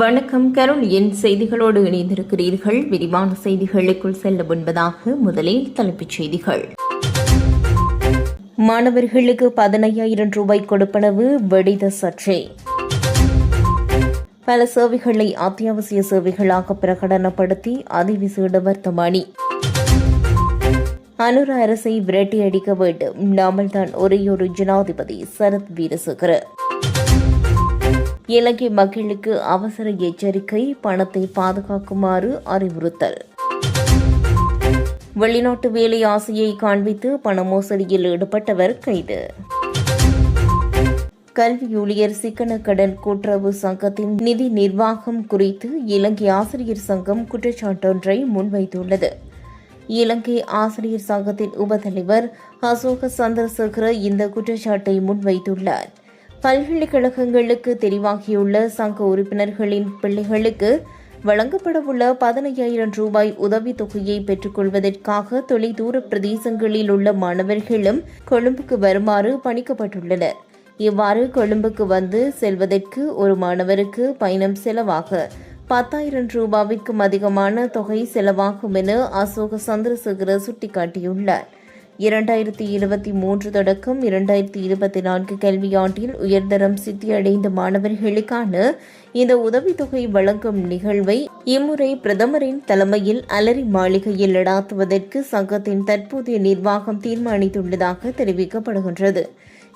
வணக்கம் கருணியின் செய்திகளோடு இணைந்திருக்கிறீர்கள். விரிவான செய்திகளுக்குள் செல்ல முன்பதாக முதலில் தலைப்புச் செய்திகள். மாணவர்களுக்கு பதினையாயிரம் ரூபாய் கொடுப்பனவு வெடித சர்ச்சை. பல சேவைகளை அத்தியாவசிய சேவைகளாக பிரகடனப்படுத்தி அதிவிசேட வர்த்தமானி அனுர அரசை விரட்டியடிக்க வேண்டும். நாமல் தான் ஒரேயொரு ஜனாதிபதி சரத் வீரசேகர. இலங்கை மக்களுக்கு அவசர எச்சரிக்கை பணத்தை பாதுகாக்குமாறு அறிவுறுத்தல். வெளிநாட்டு வேலை ஆசையை காண்பித்து பண மோசடியில் ஈடுபட்டவர் கைது. கல்வி ஊழியர் சிக்கன கடன் கூட்டுறவு சங்கத்தின் நிதி நிர்வாகம் குறித்து இலங்கை ஆசிரியர் சங்கம் குற்றச்சாட்டொன்றை முன்வைத்துள்ளது. இலங்கை ஆசிரியர் சங்கத்தின் உபத்தலைவர் அசோக சந்திரசேகர இந்த குற்றச்சாட்டை முன்வைத்துள்ளார். பல்கலைக்கழகங்களுக்கு தெரிவாகியுள்ள சங்க உறுப்பினர்களின் பிள்ளைகளுக்கு வழங்கப்படவுள்ள பதினையாயிரம் ரூபாய் உதவித் தொகையை பெற்றுக்கொள்வதற்காக தொலைதூர பிரதேசங்களில் உள்ள மாணவர்களும் கொழும்புக்கு வருமாறு பணிக்கப்பட்டுள்ளனர். இவ்வாறு கொழும்புக்கு வந்து செல்வதற்கு ஒரு மாணவருக்கு பயணம் செலவாக பத்தாயிரம் ரூபாவிற்கும் அதிகமான தொகை செலவாகும் என அசோக சந்திரசேகர சுட்டிக்காட்டியுள்ளார். இரண்டாயிரத்தி இருபத்தி மூன்று தொடக்கம் இரண்டாயிரத்தி இருபத்தி நான்கு கல்வியாண்டில் உயர்தரம் சித்தியடைந்த மாணவர்களுக்கான இந்த உதவித்தொகை வழங்கும் நிகழ்வை இம்முறை பிரதமரின் தலைமையில் அலரி மாளிகையில் நடாத்துவதற்கு சங்கத்தின் தற்போதைய நிர்வாகம் தீர்மானித்துள்ளதாக தெரிவிக்கப்படுகின்றது.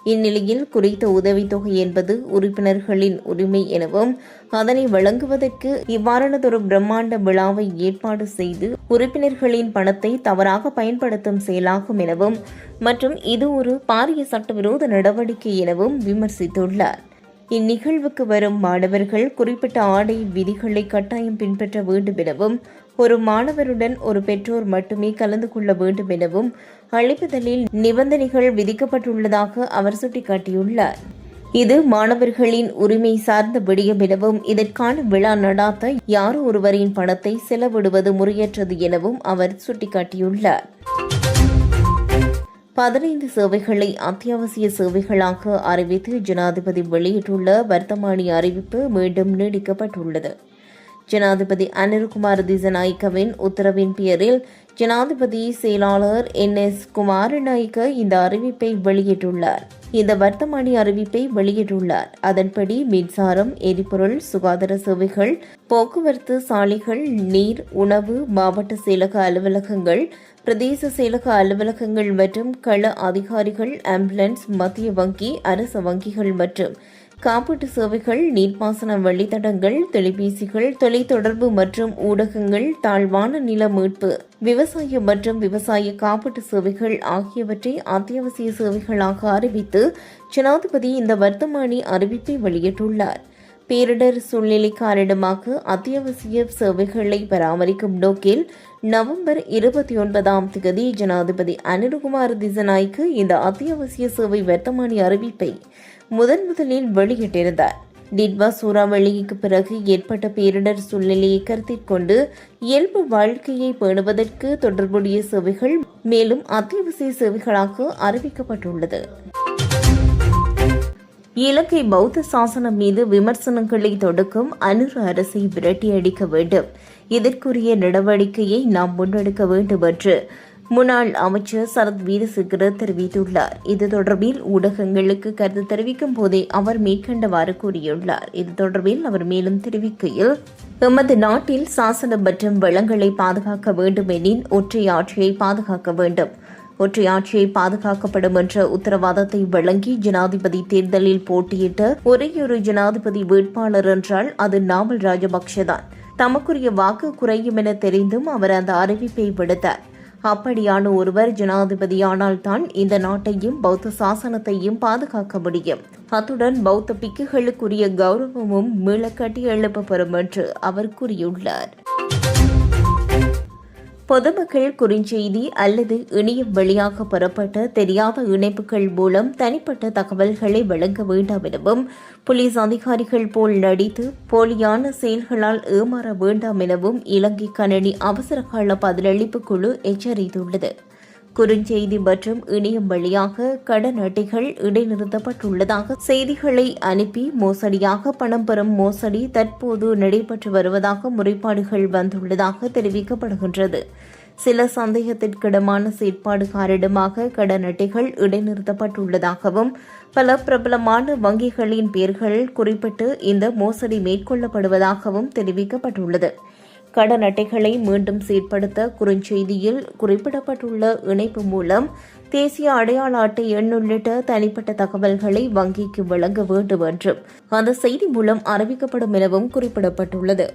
இந்நிலையில் குறித்த உதவித்தொகை என்பது உறுப்பினர்களின் உரிமை எனவும் அதனை வழங்குவதற்கு இவ்வாறானதொரு பிரம்மாண்ட விழாவை ஏற்பாடு செய்து உறுப்பினர்களின் பணத்தை தவறாக பயன்படுத்தும் செயலாகும் எனவும் மற்றும் இது ஒரு பாரிய சட்டவிரோத நடவடிக்கை எனவும் விமர்சித்துள்ளார். இந்நிகழ்வுக்கு வரும் மாணவர்கள் குறிப்பிட்ட ஆடை விதிகளை கட்டாயம் பின்பற்ற வேண்டும் எனவும் ஒரு மாணவருடன் ஒரு பெற்றோர் மட்டுமே கலந்து கொள்ள வேண்டும் எனவும் அழைப்புதலில் நிபந்தனைகள் விதிக்கப்பட்டுள்ளதாக அவர் சுட்டிக்காட்டியுள்ளார். இது மாணவர்களின் உரிமை சார்ந்த விடயம் எனவும் இதற்கான விழா நடாத்த யாரோ ஒருவரின் பணத்தை செலவிடுவது முறையற்றது எனவும் அவர் சுட்டிக்காட்டியுள்ளார். பதினைந்து சேவைகளை அத்தியாவசிய சேவைகளாக அறிவித்து ஜனாதிபதி வெளியிட்டுள்ள வர்த்தமானி அறிவிப்பு மீண்டும் நீடிக்கப்பட்டுள்ளது. ஜனாதிபதி அனில்குமார் திசநாயக்கவின் உத்தரவின் பேரில் ஜனாதிபதி செயலாளர் என் எஸ் குமாரநாயக்க இந்த அறிவிப்பை வெளியிட்டுள்ளார். இந்த வர்த்தமானி அறிவிப்பை வெளியிட்டுள்ளார். அதன்படி மின்சாரம் எரிபொருள் சுகாதார சேவைகள் போக்குவரத்து சாலைகள் நீர் உணவு மாவட்ட செயலக அலுவலகங்கள் பிரதேச செயலக அலுவலகங்கள் மற்றும் கள அதிகாரிகள் ஆம்புலன்ஸ் மத்திய வங்கி அரசு வங்கிகள் மற்றும் காப்பீட்டு சேவைகள் நீர்ப்பாசன வழித்தடங்கள் தொலைபேசிகள் தொலைத்தொடர்பு மற்றும் ஊடகங்கள் தாழ்வான நில மீட்பு விவசாய மற்றும் விவசாய காப்பீட்டு சேவைகள் ஆகியவற்றை அத்தியாவசிய சேவைகளாக அறிவித்து ஜனாதிபதி இந்த வர்த்தமானி அறிவிப்பை வெளியிட்டுள்ளார். பேரிடர் சூழ்நிலை காரணமாக அத்தியாவசிய சேவைகளை பராமரிக்கும் நோக்கில் நவம்பர் இருபத்தி ஒன்பதாம் தேதி ஜனாதிபதி அனிருகுமார் திசநாய்க்கு இந்த அத்தியாவசிய சேவை வர்த்தமானி அறிவிப்பை முதன் முதலில் வெளியிட்டிருந்தார். டிட்வா சூறாவளிக்கு பிறகு ஏற்பட்ட பேரிடர் சூழ்நிலையை கருத்தில் கொண்டு இயல்பு வாழ்க்கையை பேணுவதற்கு தொடர்புடைய சேவைகள் மேலும் அத்தியாவசிய சேவைகளாக அறிவிக்கப்பட்டுள்ளது. இலங்கை பௌத்த சாசனம் மீது விமர்சனங்களை தொடுக்கும் அனுர அரசை விரட்டியடிக்க வேண்டும். இதற்குரிய நடவடிக்கையை நாம் முன்னெடுக்க வேண்டும் என்று முன்னாள் அமைச்சர் சரத் வீரசேகர தெரிவித்துள்ளார். இது தொடர்பில் ஊடகங்களுக்கு கருத்து தெரிவிக்கும் போதே அவர் மேற்கண்டவாறு கூறியுள்ளார். இது தொடர்பில் அவர் மேலும் தெரிவிக்கையில் எமது நாட்டில் சாசனம் மற்றும் வளங்களை பாதுகாக்க வேண்டும் எனின் ஒற்றை ஆட்சியை பாதுகாக்க வேண்டும். ஒற்றை ஆட்சியை பாதுகாக்கப்படும் என்ற உத்தரவாதத்தை வழங்கி ஜனாதிபதி தேர்தலில் போட்டியிட்ட ஒரேயொரு ஜனாதிபதி வேட்பாளர் என்றால் அது நாமல் ராஜபக்ஷதான் தமக்குரிய வாக்கு குறையும் என தெரிந்தும் அவர் அந்த அறிவிப்பை விடுத்தார். அப்படியான ஒருவர் ஜனாதிபதியானால் தான் இந்த நாட்டையும் பௌத்த சாசனத்தையும் பாதுகாக்க முடியும். அத்துடன் பௌத்த பிக்குகளுக்குரிய கௌரவமும் மீளக்கட்டி கட்டி எழுப்பப்படும் என்று அவர் கூறியுள்ளார். பொதுமக்கள் குறுஞ்செய்தி அல்லது இணையம் வழியாக பெறப்பட்ட தெரியாத இணைப்புகள் மூலம் தனிப்பட்ட தகவல்களை வழங்க வேண்டாம் எனவும் போலீஸ் அதிகாரிகள் போல் நடித்து போலியான செயல்களால் ஏமாற வேண்டாம் எனவும் இலங்கை கணனி அவசரகால பதிலளிப்பு குழு எச்சரித்துள்ளது. குறுஞ்செய்தி மற்றும் இணையம் வழியாக கடன் அட்டைகள் இடைநிறுத்தப்பட்டுள்ளதாக செய்திகளை அனுப்பி மோசடியாக பணம் பெறும் மோசடி தற்போது நடைபெற்று வருவதாக முறைப்பாடுகள் வந்துள்ளதாக தெரிவிக்கப்படுகின்றது. சில சந்தேகத்திற்கிடமான செயற்பாடு காரணமாக கடன் அட்டைகள் இடைநிறுத்தப்பட்டுள்ளதாகவும் பல பிரபலமான வங்கிகளின் பெயர்கள் குறிப்பிட்டு இந்த மோசடி மேற்கொள்ளப்படுவதாகவும் தெரிவிக்கப்பட்டுள்ளது. கடன் அட்டைகளை மீண்டும் சீர்படுத்த குறுஞ்செய்தியில் குறிப்பிடப்பட்டுள்ள இணைப்பு மூலம் தேசிய அடையாள அட்டை எண் உள்ளிட்ட தனிப்பட்ட தகவல்களை வங்கிக்கு வழங்க வேண்டும் என்றும் அந்த செய்தி மூலம் அறிவிக்கப்படும் எனவும் குறிப்பிடப்பட்டுள்ளது.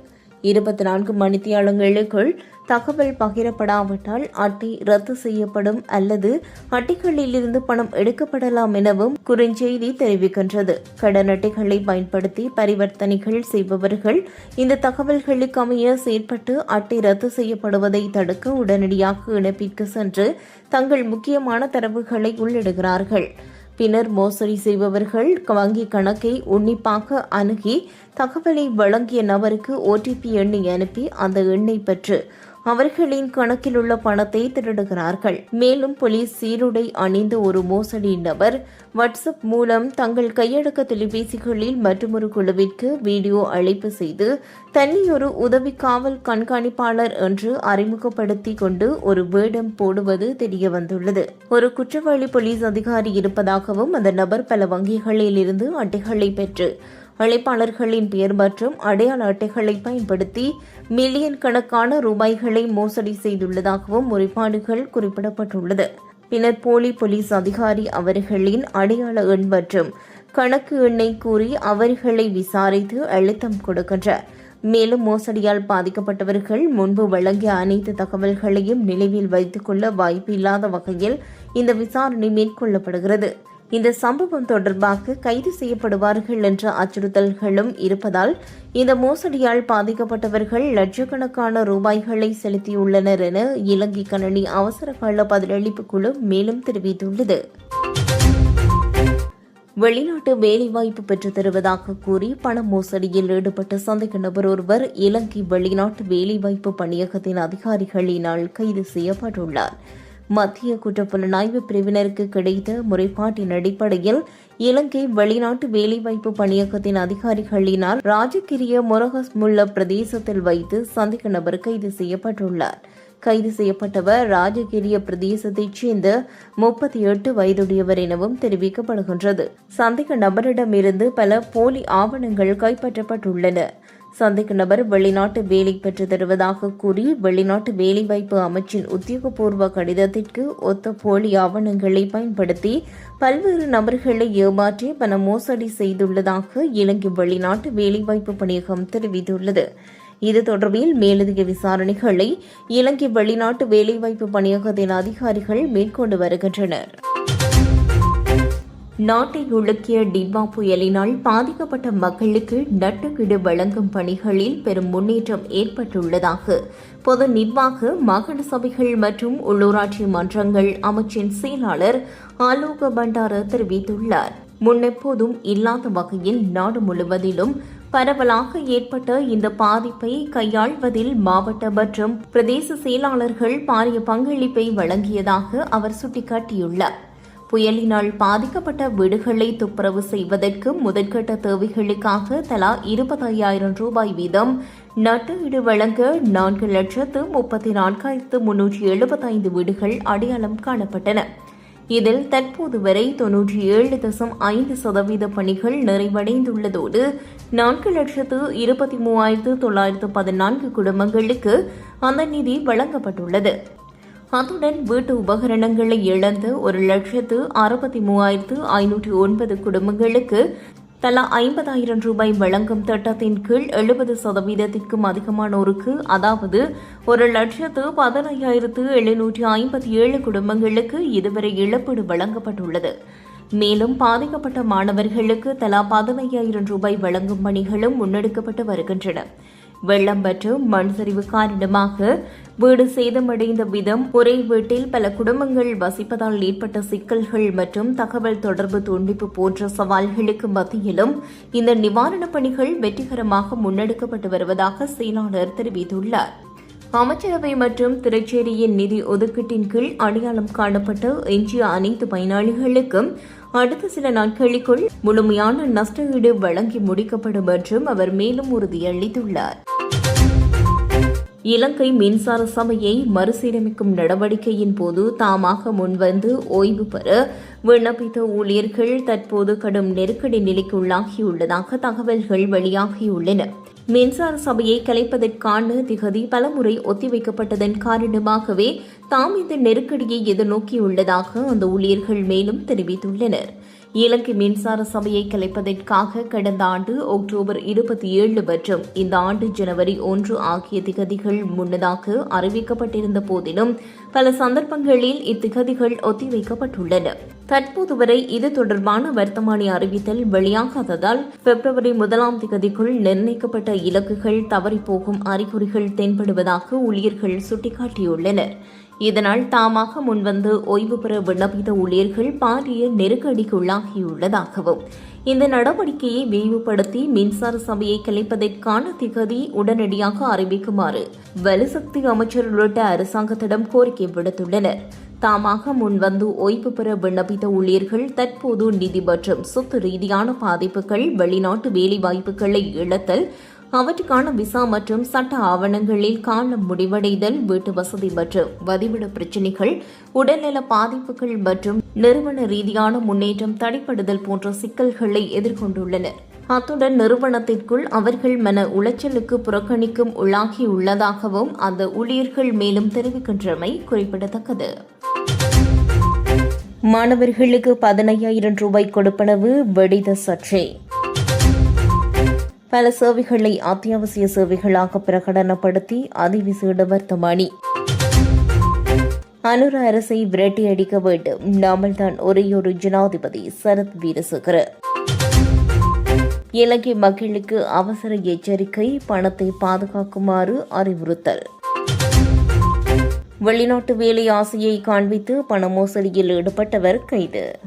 இருபத்தி நான்கு மணித்தியாலங்களுக்குள் தகவல் பகிரப்படாவிட்டால் அட்டை ரத்து செய்யப்படும் அல்லது அட்டைகளிலிருந்து பணம் எடுக்கப்படலாம் எனவும் குறுஞ்செய்தி தெரிவிக்கின்றது. கடன் அட்டைகளை பயன்படுத்தி பரிவர்த்தனைகள் செய்பவர்கள் இந்த தகவல்களுக்கு அமைய செயற்பட்டு அட்டை ரத்து செய்யப்படுவதை தடுக்க உடனடியாக இணைப்பிற்கு சென்று தங்கள் முக்கியமான தரவுகளை உள்ளிடுகிறார்கள். பின்னர் மோசடி செய்பவர்கள் வங்கி கணக்கை உன்னிப்பாக அணுகி தகவலை வழங்கிய நபருக்கு ஓடிபி எண்ணை அனுப்பி அந்த எண்ணை பெற்று அவர்களின் கணக்கில் உள்ள பணத்தை திருடுகிறார்கள். மேலும் போலீஸ் சீருடை அணிந்த ஒரு மோசடி நபர் வாட்ஸ்அப் மூலம் தங்கள் கையடக்க தொலைபேசிகளில் மற்றொரு குழுவிற்கு வீடியோ அழைப்பு செய்து தனியொரு ஒரு உதவி காவல் கண்காணிப்பாளர் என்று அறிமுகப்படுத்தி கொண்டு ஒரு வேடம் போடுவது தெரிய வந்துள்ளது ஒரு குற்றவாளி போலீஸ் அதிகாரி இருப்பதாகவும் அந்த நபர் பல வங்கிகளில் இருந்து அட்டைகளை பெற்று அழைப்பாளர்களின் பெயர் மற்றும் அடையாள அட்டைகளை பயன்படுத்தி மில்லியன் கணக்கான ரூபாய்களை மோசடி செய்துள்ளதாகவும் முறைப்பாடுகள் குறிப்பிடப்பட்டுள்ளது. பின்னர் போலி போலீஸ் அதிகாரி அவர்களின் அடையாள எண் மற்றும் கணக்கு எண்ணை கூறி அவர்களை விசாரித்து அழுத்தம் கொடுக்கின்றார் மேலும் மோசடியால் பாதிக்கப்பட்டவர்கள் முன்பு வழங்கிய அனைத்து தகவல்களையும் நினைவில் வைத்துக் கொள்ள வாய்ப்பு இல்லாத வகையில் இந்த விசாரணை மேற்கொள்ளப்படுகிறது. இந்த சம்பவம் தொடர்பாக கைது செய்யப்படுவார்கள் என்ற அச்சுறுத்தல்களும் இருப்பதால் இந்த மோசடியால் பாதிக்கப்பட்டவர்கள் லட்சக்கணக்கான ரூபாய்களை செலுத்தியுள்ளனர் என இலங்கை கணனி அவசரகால பதிலளிப்பு குழு மேலும் தெரிவித்துள்ளது. வெளிநாட்டு வேலைவாய்ப்பு பெற்றுத் தருவதாக கூறி பண மோசடியில் ஈடுபட்ட சந்தேக நபர் ஒருவர் இலங்கை வெளிநாட்டு வேலைவாய்ப்பு பணியகத்தின் அதிகாரிகளினால் கைது செய்யப்பட்டுள்ளார். மத்திய குற்றப்புலனாய்வு பிரிவினருக்கு கிடைத்த முறைப்பாட்டின் அடிப்படையில் இலங்கை வெளிநாட்டு வேலைவாய்ப்பு பணியகத்தின் அதிகாரிகளினால் ராஜகிரிய மொரகஸ் முல்ல பிரதேசத்தில் வைத்து சந்தேக நபர் கைது செய்யப்பட்டுள்ளார். கைது செய்யப்பட்டவர் ராஜகிரிய பிரதேசத்தைச் சேர்ந்த முப்பத்தி எட்டு வயதுடையவர் எனவும் தெரிவிக்கப்படுகின்றது. சந்தேக நபரிடமிருந்து பல போலி ஆவணங்கள் கைப்பற்றப்பட்டுள்ளன. சந்தேக நபர் வெளிநாட்டு வேலை பெற்று தருவதாக கூறி வெளிநாட்டு வேலைவாய்ப்பு அமைச்சின் உத்தியோகபூர்வ கடிதத்திற்கு ஒத்த போலி ஆவணங்களை பயன்படுத்தி பல்வேறு நபர்களை ஏமாற்றி பண மோசடி செய்துள்ளதாக இலங்கை வெளிநாட்டு வேலைவாய்ப்பு பணியகம் தெரிவித்துள்ளது. இது தொடர்பில் மேலதிக விசாரணைகளை இலங்கை வெளிநாட்டு வேலைவாய்ப்பு பணியகத்தின் அதிகாரிகள் மேற்கொண்டு வருகின்றனர். நாட்டை உலுக்கிய டிபா புயலினால் பாதிக்கப்பட்ட மக்களுக்கு நட்டுக்கிடு வழங்கும் பணிகளில் பெரும் முன்னேற்றம் ஏற்பட்டுள்ளதாக பொது நிர்வாக மாகாண சபைகள் மற்றும் உள்ளூராட்சி மன்றங்கள் அமைச்சின் செயலாளர் ஆலோக பண்டார தெரிவித்துள்ளார். முன்னெப்போதும் இல்லாத வகையில் நாடு முழுவதிலும் பரவலாக ஏற்பட்ட இந்த பாதிப்பை கையாள்வதில் மாவட்ட மற்றும் பிரதேச செயலாளர்கள் பாரிய பங்களிப்பை வழங்கியதாக அவர் சுட்டிக்காட்டியுள்ளார். புயலினால் பாதிக்கப்பட்ட வீடுகளை துப்புரவு செய்வதற்கு முதற்கட்ட தேவைகளுக்காக தலா இருபத்தையாயிரம் ரூபாய் வீதம் நட்டு வழங்க நான்கு லட்சத்து முப்பத்தி நான்காயிரத்து முன்னூற்றி எழுபத்தைந்து வீடுகள் அடையாளம் காணப்பட்டன. இதில் தற்போது வரை தொன்னூற்றி ஏழு தசம் ஐந்து சதவீத பணிகள் நிறைவடைந்துள்ளதோடு நான்கு லட்சத்து இருபத்தி மூவாயிரத்து தொள்ளாயிரத்து பதினான்கு குடும்பங்களுக்கு அந்த நிதி வழங்கப்பட்டுள்ளது. அத்துடன் வீட்டு உபகரணங்களை இழந்து ஒரு லட்சத்து அறுபத்தி மூவாயிரத்து ஐநூற்றி ஒன்பது குடும்பங்களுக்கு தலா ஐம்பதாயிரம் ரூபாய் வழங்கும் திட்டத்தின் கீழ் எழுபது சதவீதத்திற்கும் அதிகமானோருக்கு அதாவது ஒரு லட்சத்து பதினையாயிரத்து எழுநூற்றி ஐம்பத்தி ஏழு குடும்பங்களுக்கு இதுவரை இழப்பீடு வழங்கப்பட்டுள்ளது. மேலும் பாதிக்கப்பட்ட மாணவர்களுக்கு தலா பதினையாயிரம் ரூபாய் வழங்கும் பணிகளும் முன்னெடுக்கப்பட்டு வருகின்றன. வெள்ளம் மற்றும் மண் சரிவு காரணமாக வீடு சேதமடைந்த விதம் ஒரே வீட்டில் பல குடும்பங்கள் வசிப்பதால் ஏற்பட்ட சிக்கல்கள் மற்றும் தகவல் தொடர்பு துண்டிப்பு போன்ற சவால்களுக்கு மத்தியிலும் இந்த நிவாரணப் பணிகள் வெற்றிகரமாக முன்னெடுக்கப்பட்டு வருவதாக செயலாளர் தெரிவித்துள்ளார். அமைச்சரவை மற்றும் திருச்சேரியின் நிதி ஒதுக்கீட்டின் கீழ் அடையாளம் காணப்பட்ட எஞ்சிய அனைத்து பயனாளிகளுக்கும் அடுத்த சில நாட்களுக்குள் முழுமையான நஷ்டஈடு வழங்கி முடிக்கப்படும் என்றும் அவர் மேலும் உறுதியளித்துள்ளார். இலங்கை மின்சார சபையை மறுசீரமைக்கும் நடவடிக்கையின் போது தாமாக முன்வந்து ஓய்வு பெற விண்ணப்பித்த ஊழியர்கள் தற்போது கடும் நெருக்கடி நிலைக்கு உள்ளாகியுள்ளதாக தகவல்கள் வெளியாகியுள்ளன. மின்சார சபையை கலைப்பதற்கான திகதி பலமுறை ஒத்திவைக்கப்பட்டதன் காரணமாகவே தாம் இந்த நெருக்கடியை எதிர்நோக்கியுள்ளதாக அந்த ஊழியர்கள் மேலும் தெரிவித்துள்ளனர். இலங்கை மின்சார சபையை கலைப்பதற்காக கடந்த ஆண்டு அக்டோபர் இருபத்தி ஏழு மற்றும் இந்த ஆண்டு ஜனவரி ஒன்று ஆகிய திகதிகள் முன்னதாக அறிவிக்கப்பட்டிருந்த போதிலும் பல சந்தர்ப்பங்களில் இத்திகதிகள் ஒத்திவைக்கப்பட்டுள்ளன. தற்போது வரை இது தொடர்பான வர்த்தமானி அறிவித்தல் வெளியாகாததால் பிப்ரவரி முதலாம் திகதிக்குள் நிர்ணயிக்கப்பட்ட இலக்குகள் தவறிப்போகும் அறிகுறிகள் தென்படுவதாக ஊழியர்கள் சுட்டிக்காட்டியுள்ளனர். இதனால் தாமாக முன்வந்து ஓய்வு பெற விண்ணப்பித்த ஊழியர்கள் பாரிய நெருக்கடிக்குள்ளாகியுள்ளதாகவும் இந்த நடவடிக்கையை விரிவுபடுத்தி மின்சார சபையை கலைப்பதற்கான திகதி உடனடியாக அறிவிக்குமாறு வலுசக்தி அமைச்சர் உள்ளிட்ட அரசாங்கத்திடம் கோரிக்கை விடுத்துள்ளனர். தாமாக முன்வந்து ஓய்வு பெற விண்ணப்பித்த ஊழியர்கள் தற்போது நிதி மற்றும் சொத்து ரீதியான பாதிப்புகள் வெளிநாட்டு வேலைவாய்ப்புகளை இழத்தல் அவற்றுக்கான விசா மற்றும் சட்ட ஆவணங்களில் காலம் முடிவடைதல் வீட்டு வசதி மற்றும் வதிவிட பிரச்சினைகள் உடல்நல பாதிப்புகள் மற்றும் நிறுவன ரீதியான முன்னேற்றம் தடைப்படுதல் போன்ற சிக்கல்களை எதிர்கொண்டுள்ளனர். அத்துடன் நிறுவனத்திற்குள் அவர்கள் மன உளைச்சலுக்கு புறக்கணிக்கும் உள்ளாகியுள்ளதாகவும் அந்த ஊழியர்கள் மேலும் தெரிவிக்கின்றமை குறிப்பிடத்தக்கது. மாணவர்களுக்கு பதினையாயிரம் ரூபாய் கொடுப்பனவு வெடித சர்ச்சை பல சேவைகளை அத்தியாவசிய சேவைகளாக பிரகடனப்படுத்தி அதிவிசேட வர்த்தமானி அனுர அரசை விரட்டியடிக்க வேண்டும். நாமல்தான் ஒரே ஒரேயொரு ஜனாதிபதி சரத் வீரசேகர. இலங்கை மக்களுக்கு அவசர எச்சரிக்கை பணத்தை பாதுகாக்குமாறு அறிவுறுத்தல். வெளிநாட்டு வேலை ஆசையை காண்பித்து பண மோசடியில் ஈடுபட்டவர் கைது.